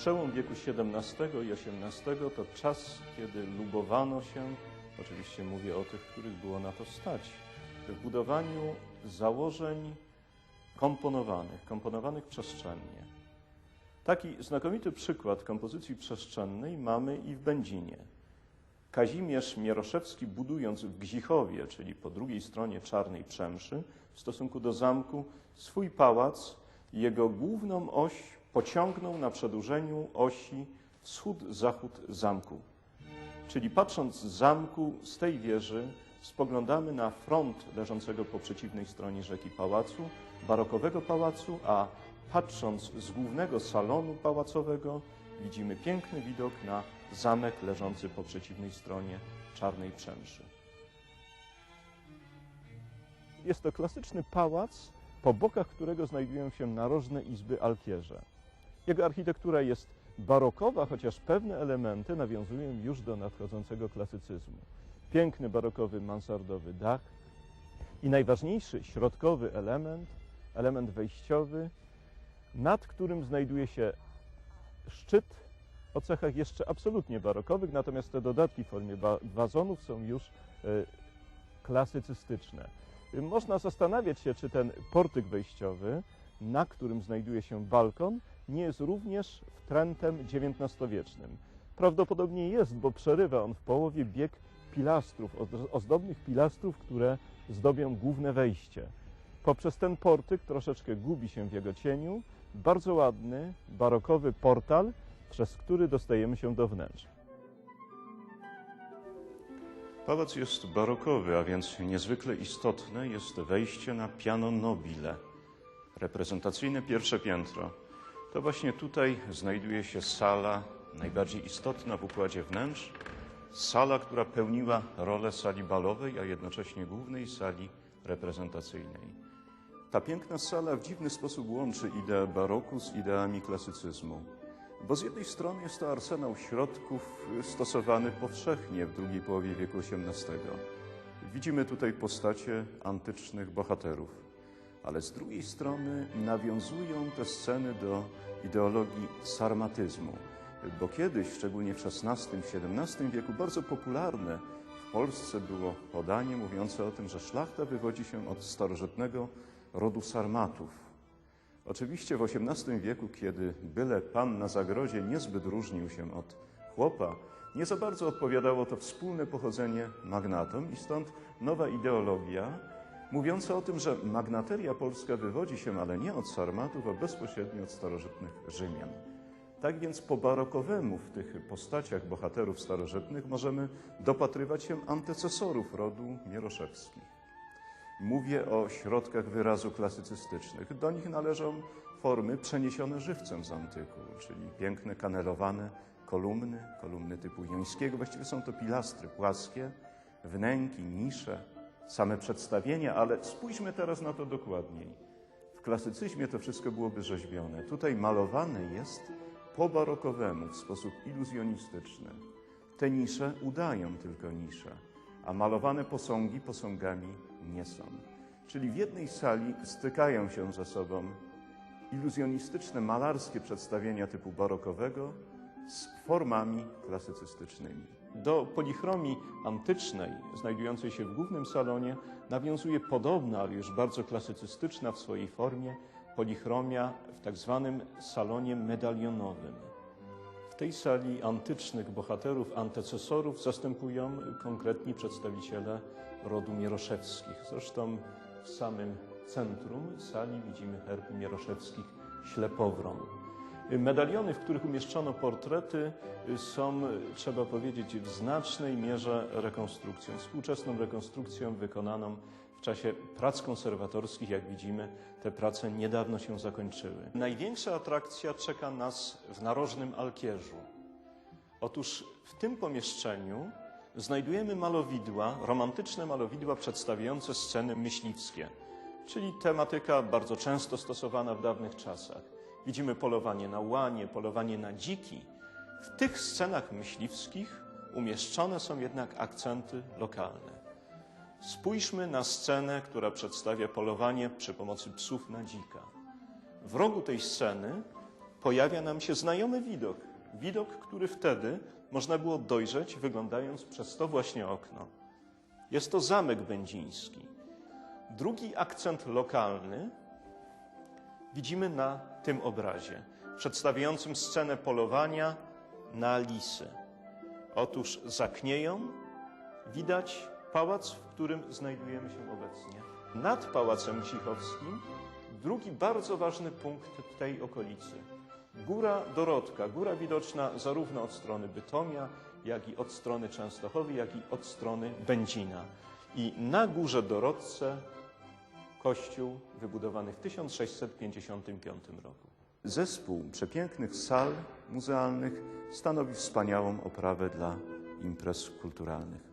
Przełom wieku XVII i XVIII to czas, kiedy lubowano się, oczywiście mówię o tych, których było na to stać, w budowaniu założeń komponowanych, komponowanych przestrzennie. Taki znakomity przykład kompozycji przestrzennej mamy i w Będzinie. Kazimierz Mieroszewski, budując w Gzichowie, czyli po drugiej stronie Czarnej Przemszy, w stosunku do zamku, swój pałac, jego główną oś pociągnął na przedłużeniu osi wschód-zachód zamku. Czyli patrząc z zamku, z tej wieży, spoglądamy na front leżącego po przeciwnej stronie rzeki pałacu, barokowego pałacu, a patrząc z głównego salonu pałacowego, widzimy piękny widok na zamek leżący po przeciwnej stronie Czarnej Przemszy. Jest to klasyczny pałac, po bokach którego znajdują się narożne izby alkierze. Jego architektura jest barokowa, chociaż pewne elementy nawiązują już do nadchodzącego klasycyzmu. Piękny barokowy mansardowy dach i najważniejszy środkowy element, element wejściowy, nad którym znajduje się szczyt o cechach jeszcze absolutnie barokowych, natomiast te dodatki w formie wazonów są już e, klasycystyczne. Można zastanawiać się, czy ten portyk wejściowy, na którym znajduje się balkon, nie jest również wtrętem XIX-wiecznym. Prawdopodobnie jest, bo przerywa on w połowie bieg pilastrów, oz- ozdobnych pilastrów, które zdobią główne wejście. Poprzez ten portyk troszeczkę gubi się w jego cieniu bardzo ładny, barokowy portal, przez który dostajemy się do wnętrza. Pałac jest barokowy, a więc niezwykle istotne jest wejście na piano nobile, reprezentacyjne pierwsze piętro. To właśnie tutaj znajduje się sala najbardziej istotna w układzie wnętrz, sala, która pełniła rolę sali balowej, a jednocześnie głównej sali reprezentacyjnej. Ta piękna sala w dziwny sposób łączy ideę baroku z ideami klasycyzmu. Bo z jednej strony jest to arsenał środków stosowany powszechnie w drugiej połowie wieku XVIII. Widzimy tutaj postacie antycznych bohaterów, ale z drugiej strony nawiązują te sceny do ideologii sarmatyzmu, bo kiedyś, szczególnie w XVI-XVII wieku, bardzo popularne w Polsce było podanie mówiące o tym, że szlachta wywodzi się od starożytnego rodu sarmatów. Oczywiście w XVIII wieku, kiedy byle pan na zagrodzie niezbyt różnił się od chłopa, nie za bardzo odpowiadało to wspólne pochodzenie magnatom i stąd nowa ideologia mówiąca o tym, że magnateria polska wywodzi się, ale nie od sarmatów, a bezpośrednio od starożytnych Rzymian. Tak więc po barokowemu w tych postaciach bohaterów starożytnych możemy dopatrywać się antecesorów rodu Mieroszewskich. Mówię o środkach wyrazu klasycystycznych. Do nich należą formy przeniesione żywcem z antyku, czyli piękne kanelowane kolumny, kolumny typu jońskiego. Właściwie są to pilastry płaskie, wnęki, nisze, same przedstawienia, ale spójrzmy teraz na to dokładniej. W klasycyzmie to wszystko byłoby rzeźbione. Tutaj malowane jest po barokowemu w sposób iluzjonistyczny. Te nisze udają tylko nisze, a malowane posągi posągami nie są. Czyli w jednej sali stykają się ze sobą iluzjonistyczne, malarskie przedstawienia typu barokowego z formami klasycystycznymi. Do polichromii antycznej, znajdującej się w głównym salonie, nawiązuje podobna, ale już bardzo klasycystyczna w swojej formie polichromia w tak zwanym salonie medalionowym. W tej sali antycznych bohaterów, antecesorów zastępują konkretni przedstawiciele rodu Mieroszewskich. Zresztą w samym centrum sali widzimy herb Mieroszewskich ślepowron. Medaliony, w których umieszczono portrety, są, trzeba powiedzieć, w znacznej mierze rekonstrukcją, współczesną rekonstrukcją wykonaną w czasie prac konserwatorskich. Jak widzimy, te prace niedawno się zakończyły. Największa atrakcja czeka nas w narożnym alkierzu. Otóż w tym pomieszczeniu znajdujemy malowidła, romantyczne malowidła przedstawiające sceny myśliwskie, czyli tematyka bardzo często stosowana w dawnych czasach. Widzimy polowanie na łanie, polowanie na dziki. W tych scenach myśliwskich umieszczone są jednak akcenty lokalne. Spójrzmy na scenę, która przedstawia polowanie przy pomocy psów na dzika. W rogu tej sceny pojawia nam się znajomy widok. Widok, który wtedy można było dojrzeć, wyglądając przez to właśnie okno. Jest to Zamek Będziński. Drugi akcent lokalny widzimy na tym obrazie, przedstawiającym scenę polowania na lisy. Otóż za Knieją widać pałac, w którym znajdujemy się obecnie. Nad Pałacem Cichowskim drugi bardzo ważny punkt tej okolicy. Góra Dorotka, góra widoczna zarówno od strony Bytomia, jak i od strony Częstochowy, jak i od strony Będzina. I na górze Dorotce kościół wybudowany w 1655 roku. Zespół przepięknych sal muzealnych stanowi wspaniałą oprawę dla imprez kulturalnych.